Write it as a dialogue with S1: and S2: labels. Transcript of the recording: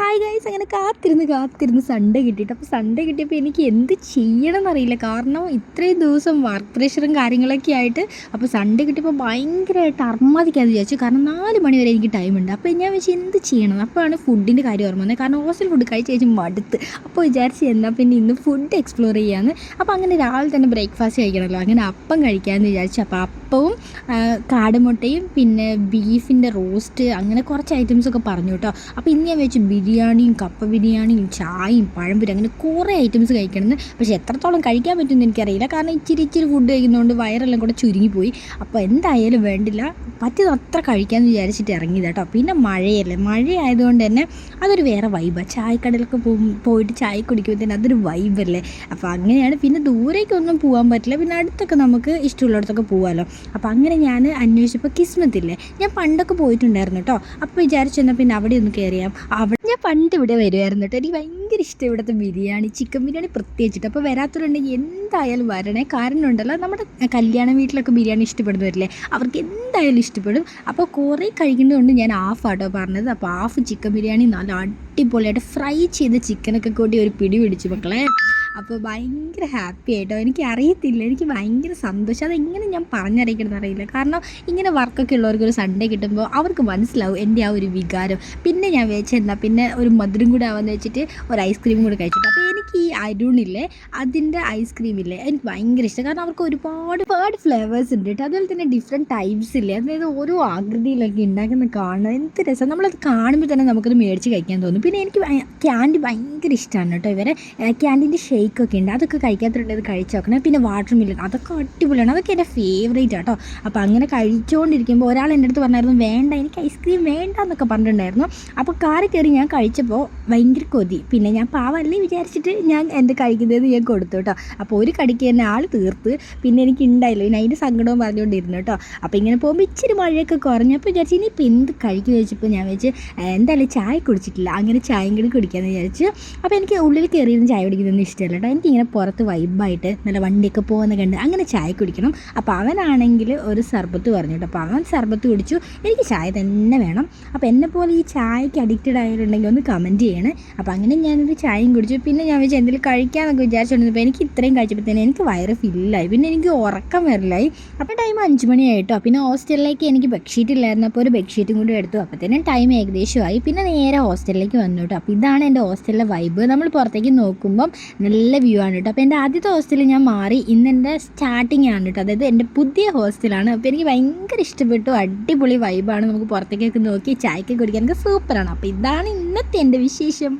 S1: Hi guys അങ്ങനെ കാത്തിരുന്ന് കാത്തിരുന്ന് സൺഡേ കിട്ടിയിട്ട്. അപ്പോൾ സൺഡേ കിട്ടിയപ്പോൾ എനിക്ക് എന്ത് ചെയ്യണം എന്നറിയില്ല. കാരണം ഇത്രയും ദിവസം വർക്ക് പ്രഷറും കാര്യങ്ങളൊക്കെ ആയിട്ട് അപ്പോൾ സൺഡേ കിട്ടിയപ്പോൾ ഭയങ്കരമായിട്ട് അർമാദിക്കാമെന്ന് വിചാരിച്ചു. കാരണം നാല് മണി വരെ എനിക്ക് ഉണ്ട്. അപ്പോൾ ഞാൻ വെച്ച് എന്ത് ചെയ്യണം? അപ്പോഴാണ് ഫുഡിന്റെ കാര്യം ഓർമ്മ വന്നത്. കാരണം ഹോസ്റ്റൽ ഫുഡ് കഴിച്ച് കഴിച്ച് മടുത്ത്. അപ്പോൾ വിചാരിച്ച് എന്നാൽ പിന്നെ ഇന്ന് ഫുഡ് എക്സ്പ്ലോർ ചെയ്യാമെന്ന് അപ്പോൾ അങ്ങനെ രാവിലെ തന്നെ ബ്രേക്ക്ഫാസ്റ്റ് കഴിക്കണമല്ലോ അങ്ങനെ അപ്പം കഴിക്കാമെന്ന് വിചാരിച്ചു. അപ്പോൾ അപ്പവും കാടുമുട്ടയും പിന്നെ ബീഫിന്റെ റോസ്റ്റ് അങ്ങനെ കുറച്ച് ഐറ്റംസ് ഒക്കെ പറഞ്ഞു കേട്ടോ. അപ്പോൾ ഇന്ന് ഞാൻ വെച്ച് ബിരിയാണിയും കപ്പ ബിരിയാണിയും ചായയും പഴംപൊരി അങ്ങനെ കുറേ ഐറ്റംസ് കഴിക്കണമെന്ന്. പക്ഷേ എത്രത്തോളം കഴിക്കാൻ പറ്റുമെന്ന് എനിക്കറിയില്ല. കാരണം ഇച്ചിരി ഇച്ചിരി ഫുഡ് കഴിക്കുന്നതുകൊണ്ട് വയറെല്ലാം കൂടെ ചുരുങ്ങിപ്പോയി. അപ്പോൾ എന്തായാലും വേണ്ടില്ല. പറ്റിയത് അത്ര കഴിക്കാമെന്ന് വിചാരിച്ചിട്ട് ഇറങ്ങിയത് കേട്ടോ. പിന്നെ മഴയല്ലേ? മഴയായതുകൊണ്ട് തന്നെ അതൊരു വേറെ വൈബാണ് ചായക്കടയിലൊക്കെ പോകും പോയിട്ട് ചായ കുടിക്കുമ്പോൾ തന്നെ അതൊരു വൈബല്ലേ അപ്പോൾ അങ്ങനെയാണ്. പിന്നെ ദൂരേക്കൊന്നും പോകാൻ പറ്റില്ല. പിന്നെ അടുത്തൊക്കെ നമുക്ക് ഇഷ്ടമുള്ളിടത്തൊക്കെ പോകാമല്ലോ അപ്പോൾ അങ്ങനെ ഞാൻ അന്വേഷിച്ചപ്പോൾ കിസ്മത്തില്ലേ? ഞാൻ പണ്ടൊക്കെ പോയിട്ടുണ്ടായിരുന്നു കേട്ടോ. അപ്പോൾ വിചാരിച്ചു എന്നാൽ പിന്നെ അവിടെ ഒന്ന് കയറിയാം അവിടെ ഞാൻ പണ്ട് ഇവിടെ വരുമായിരുന്നു കേട്ടോ. എനിക്ക് ഭയങ്കര ഇഷ്ടം ഇവിടുത്തെ ബിരിയാണി ചിക്കൻ ബിരിയാണി പ്രത്യേകിച്ചിട്ട്. അപ്പോൾ വരാത്തവരുണ്ടെങ്കിൽ എന്തായാലും വരണേ. കാരണം ഉണ്ടല്ലോ നമ്മുടെ കല്യാണ വീട്ടിലൊക്കെ ബിരിയാണി ഇഷ്ടപ്പെടുന്നവരില്ലേ അവർക്ക് എന്തായാലും ഇഷ്ടപ്പെടും. അപ്പോൾ കുറേ കഴിക്കുന്നതുകൊണ്ട് ഞാൻ ഹാഫ് ആട്ടോ പറഞ്ഞത്. അപ്പോൾ ഹാഫ് ചിക്കൻ ബിരിയാണി നല്ല അടിപൊളിയായിട്ട് ഫ്രൈ ചെയ്ത ചിക്കനൊക്കെ കൂട്ടി ഒരു പിടി പിടിച്ചു മക്കളെ. അപ്പോൾ ഭയങ്കര ഹാപ്പി ആയിട്ടോ. എനിക്ക് അറിയത്തില്ല. എനിക്ക് ഭയങ്കര സന്തോഷം. അതെങ്ങനെ ഞാൻ പറഞ്ഞറിയിക്കണം അറിയില്ല. കാരണം ഇങ്ങനെ വർക്കൊക്കെ ഉള്ളവർക്ക് ഒരു സൺഡേ കിട്ടുമ്പോൾ അവർക്ക് മനസ്സിലാവും എന്റെ ആ ഒരു വികാരം. പിന്നെ ഞാൻ വെച്ചെന്നാൽ പിന്നെ ഒരു മധുരം കൂടെ ആവാന്ന് വെച്ചിട്ട് ഒരു ഐസ്ക്രീം കൂടെ കഴിച്ചിട്ട്. അപ്പോൾ എനിക്ക് ഈ അരുണില്ലേ അതിന്റെ ഐസ്ക്രീം ഇല്ലേ? എനിക്ക് ഭയങ്കര ഇഷ്ടം. കാരണം അവർക്ക് ഒരുപാട് ഒരുപാട് ഫ്ലേവേഴ്സ് ഉണ്ട് കേട്ടോ. അതുപോലെ തന്നെ ഡിഫറെന്റ് ടൈപ്സ് അതായത് ഓരോ ആകൃതിയിലൊക്കെ ഉണ്ടാക്കുന്ന കാണുന്നത് എന്ത് രസം. നമ്മളത് കാണുമ്പോൾ തന്നെ നമുക്കത് മേടിച്ച് കഴിക്കാൻ തോന്നും. പിന്നെ എനിക്ക് ക്യാൻഡി ഭയങ്കര ഇഷ്ടമാണ് കേട്ടോ ഇവരെ. ക്യാൻഡിന്റെ ഷേക്കൊക്കെ ഉണ്ട്. അതൊക്കെ കഴിക്കാത്തതുണ്ടത് കഴിച്ചു നോക്കണം. പിന്നെ വാട്ടർ മില്ലൻ അതൊക്കെ അടിപൊളിയാണ്. അതൊക്കെ എന്റെ ഫേവറേറ്റ് ആട്ടോ. അപ്പോൾ അങ്ങനെ കഴിച്ചുകൊണ്ടിരിക്കുമ്പോൾ ഒരാൾ എന്റെ അടുത്ത് പറഞ്ഞായിരുന്നു വേണ്ട എനിക്ക് ഐസ്ക്രീം വേണ്ട എന്നൊക്കെ പറഞ്ഞിട്ടുണ്ടായിരുന്നു. അപ്പോൾ കാറി കയറി ഞാൻ കഴിച്ചപ്പോൾ ഭയങ്കര കൊതി. പിന്നെ ഞാൻ പാവല്ലേ വിചാരിച്ചിട്ട് ഞാൻ എന്റെ കഴിക്കുന്നത് ഞാൻ കൊടുത്തു കേട്ടോ. അപ്പോൾ ഒരു കടിക്ക് തന്നെ ആൾ തീർത്ത്. പിന്നെ എനിക്ക് ഉണ്ടായില്ല. പിന്നെ അതിന്റെ സങ്കടവും പറഞ്ഞുകൊണ്ടിരുന്നു കേട്ടോ. അപ്പോൾ ഇങ്ങനെ പോകുമ്പോൾ ഇച്ചിരി മഴയൊക്കെ കുറഞ്ഞപ്പോൾ വിചാരിച്ചു ഇനിയിപ്പോൾ എന്ത് കഴിക്കുന്നു ചോദിച്ചപ്പോൾ ഞാൻ വെച്ച് എന്തായാലും ചായ കുടിച്ചിട്ടില്ല. അങ്ങനെ ചായയും കൂടി കുടിക്കാമെന്ന് വിചാരിച്ചു. അപ്പോൾ എനിക്ക് ഉള്ളിൽ കയറിയിരുന്ന് ചായ കുടിക്കുന്നതൊന്നും ഇഷ്ടമല്ല കേട്ടോ. എനിക്കിങ്ങനെ പുറത്ത് വൈബായിട്ട് നല്ല വണ്ടിയൊക്കെ പോകുന്ന കണ്ട് അങ്ങനെ ചായ കുടിക്കണം. അപ്പോൾ അവനാണെങ്കിൽ ഒരു സർബത്ത് പറഞ്ഞു കേട്ടോ. അപ്പോൾ അവൻ സർബത്ത് കുടിച്ചു. എനിക്ക് ചായ തന്നെ വേണം. അപ്പോൾ പോലെ ഈ ചായക്ക് അഡിക്റ്റഡ് ആയിട്ടുണ്ടെങ്കിൽ ഒന്ന് കമന്റ് ചെയ്യണേ. അപ്പോൾ അങ്ങനെ ഞാനൊരു ചായയും കുടിച്ചു. പിന്നെ ഞാൻ വെച്ച് എന്തെങ്കിലും കഴിക്കാമെന്നൊക്കെ വിചാരിച്ചുകൊണ്ടിരുന്നപ്പോൾ എനിക്ക് ഇത്രയും കഴിച്ചപ്പോൾ തന്നെ എനിക്ക് വയറ് ഫില്ലായി പിന്നെ എനിക്ക് ഉറക്കം വരലായി. അപ്പോൾ ടൈം അഞ്ച് മണിയായിട്ടോ പിന്നെ ഹോസ്റ്റലിലേക്ക് എനിക്ക് ബെഡ്ഷീറ്റ് ഇല്ലായിരുന്നു. അപ്പോൾ ഒരു ബെഡ്ഷീറ്റും കൂടി എടുത്തു. അപ്പോഴത്തേനും ടൈം ഏകദേശമായി. പിന്നെ നേരെ ഹോസ്റ്റലിലേക്ക് വന്നു കേട്ടോ അപ്പോൾ ഇതാണ് എന്റെ ഹോസ്റ്റലിലെ വൈബ് നമ്മൾ പുറത്തേക്ക് നോക്കുമ്പം നല്ല വ്യൂ ആണ് കേട്ടോ അപ്പോൾ എന്റെ ആദ്യത്തെ ഹോസ്റ്റലിൽ ഞാൻ മാറി ഇന്ന് എന്റെ സ്റ്റാർട്ടിങ് ആണ് കേട്ടോ അതായത് എന്റെ പുതിയ ഹോസ്റ്റലാണ് അപ്പോൾ എനിക്ക് ഭയങ്കര ഇഷ്ടപ്പെട്ടു. അടിപൊളി വൈബാണ് നമുക്ക് പുറത്തേക്കൊക്കെ നോക്കി ചായക്ക് കുടിക്കാനൊക്കെ സൂപ്പറാണ് അപ്പോൾ ഇതാണ് ഇന്നത്തെ എന്റെ വിശേഷം.